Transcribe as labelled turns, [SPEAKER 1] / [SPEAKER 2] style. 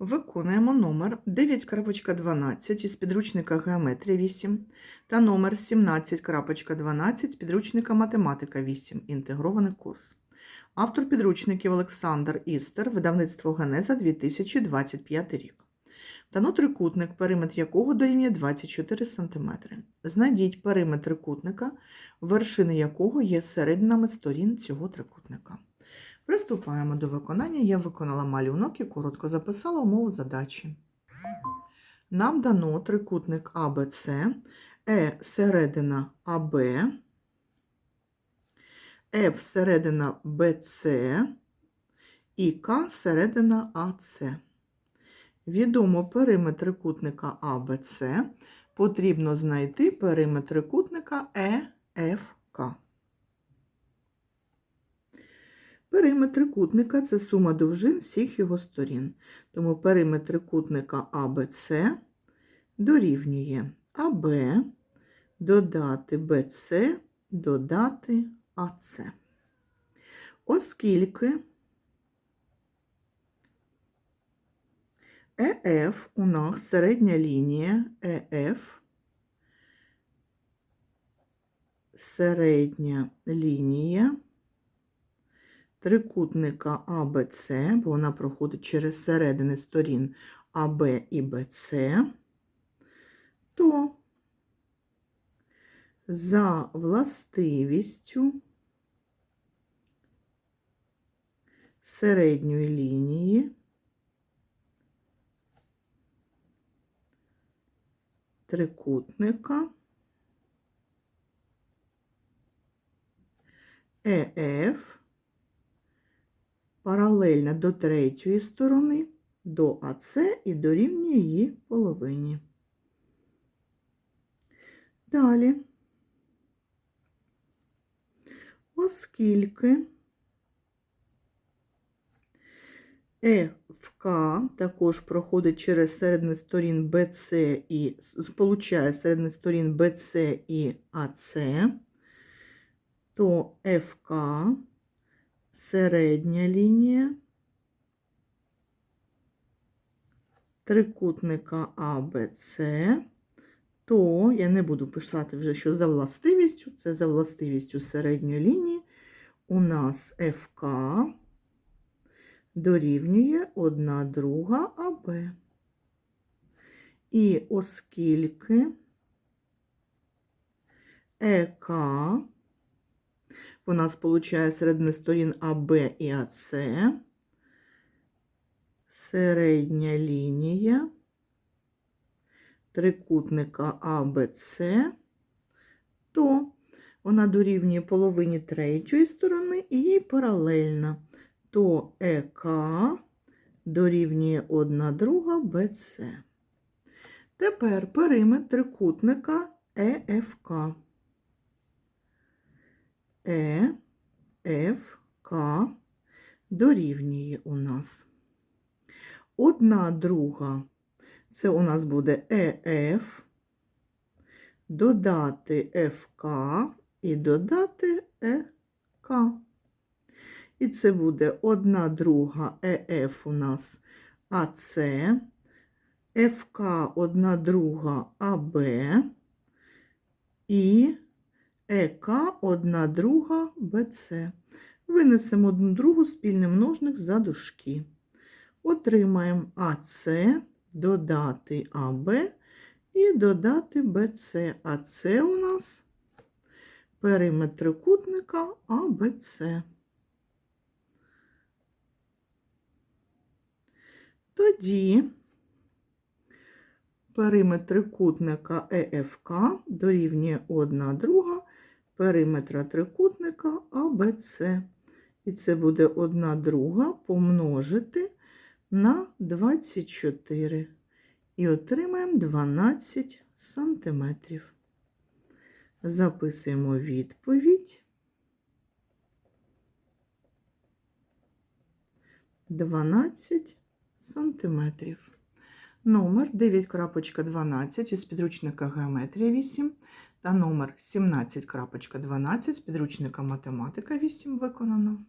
[SPEAKER 1] Виконуємо номер 9.12 із підручника Геометрія 8 та номер 17.12 з підручника Математика 8. Інтегрований курс. Автор підручників Олександр Істер, видавництво Генеза 2025 рік. Дано трикутник, периметр якого дорівнює 24 см. Знайдіть периметр трикутника, вершини якого є серединами сторін цього трикутника. Приступаємо до виконання. Я виконала малюнок і коротко записала умову задачі. Нам дано трикутник АБЦ, Е середина АБ, Ф середина БЦ і К середина АЦ. Відомо периметр трикутника АБЦ. Потрібно знайти периметр трикутника ЕФК. Периметр трикутника це сума довжин всіх його сторін. Тому периметр трикутника АБЦ дорівнює АБ, додати БЦ, додати АЦ. Оскільки ЕФ у нас середня лінія ЕФ, середня лінія трикутника АБЦ, бо вона проходить через середини сторін АБ і БЦ, то за властивістю середньої лінії трикутника ЕФ паралельна до третьої сторони, до АЦ і дорівнює її половині. Далі, оскільки ЕФК також проходить через середини сторін БЦ і сполучає середини сторін БЦ і АЦ, то ФК середня лінія трикутника АБЦ, то я не буду писати вже, що за властивістю, це за властивістю середньої лінії, у нас ФК дорівнює 1 друга АБ. І оскільки ЕК у нас получає середини сторін АБ і АС, середня лінія трикутника АБЦ, то вона дорівнює половині третьої сторони і їй паралельна, то ЕК дорівнює 1 друга БЦ. Тепер периметр трикутника ЕФК. Е, Ф, К дорівнює у нас. Одна друга це у нас буде ЕФ, додати ФК і додати ЕК. І це буде одна друга ЕФ у нас АЦ, ФК одна друга АБ і ЕК одна друга БЦ. Винесемо одну другу спільний множник за дужки. Отримаємо АЦ, додати АБ і додати БЦ. А це у нас периметр трикутника АБЦ. Тоді периметр трикутника ЕФК дорівнює 1 друга периметра трикутника АБЦ. І це буде 1 друга помножити на 24. І отримаємо 12 сантиметрів. Записуємо відповідь. 12 сантиметрів. Номер 9.12 із підручника Геометрія 8 та номер 17.12 з підручника Математика 8 виконано.